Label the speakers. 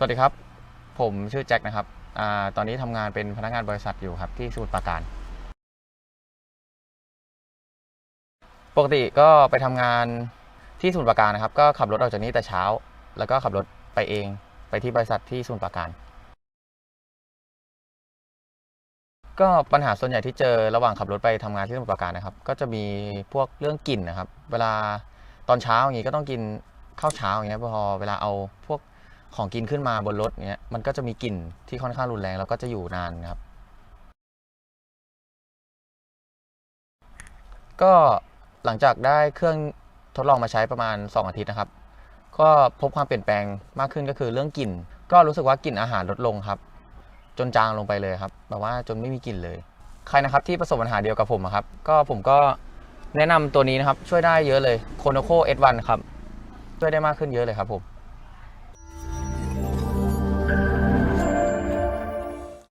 Speaker 1: สวัสดีครับ ผมชื่อแจ็คนะครับอตอนนี้ทำงานเป็นพนักงานบริษัทอยู่ครับที่สมุทรปราการ ปกติก็ไปทำงานที่สมุทรปราการนะครับ ก็ขับรถออกจากนี้แต่เช้า แล้วก็ขับรถไปเองไปที่บริษัทที่สมุทรปราการ ก็ปัญหาส่วนใหญ่ที่เจอระหว่างขับรถไปทำงานที่สมุทรปราการนะครับ ก็จะมีพวกเรื่องกลิ่นนะครับ เวลาตอนเช้าอย่างนี้ก็ต้องกินข้าวเช้าอย่างเงี้ยพอเวลาเอาพวก ของกินขึ้นมาบนรถเนี้ยมันก็จะมีกลิ่นที่ค่อนข้างรุนแรงแล้วก็จะอยู่นานครับ ก็หลังจากได้เครื่องทดลองมาใช้ประมาณ 2 อาทิตย์นะครับ ก็พบความเปลี่ยนแปลงมากขึ้นก็คือเรื่องกลิ่น ก็รู้สึกว่ากลิ่นอาหารลดลงครับ จนจางลงไปเลยครับแบบว่าจนไม่มีกลิ่นเลย ใครนะครับที่ประสบปัญหาเดียวกับผมครับ ก็ผมก็แนะนำตัวนี้นะครับช่วยได้เยอะเลยโคโนโค S1 ครับช่วยได้มากขึ้นเยอะเลยครับผม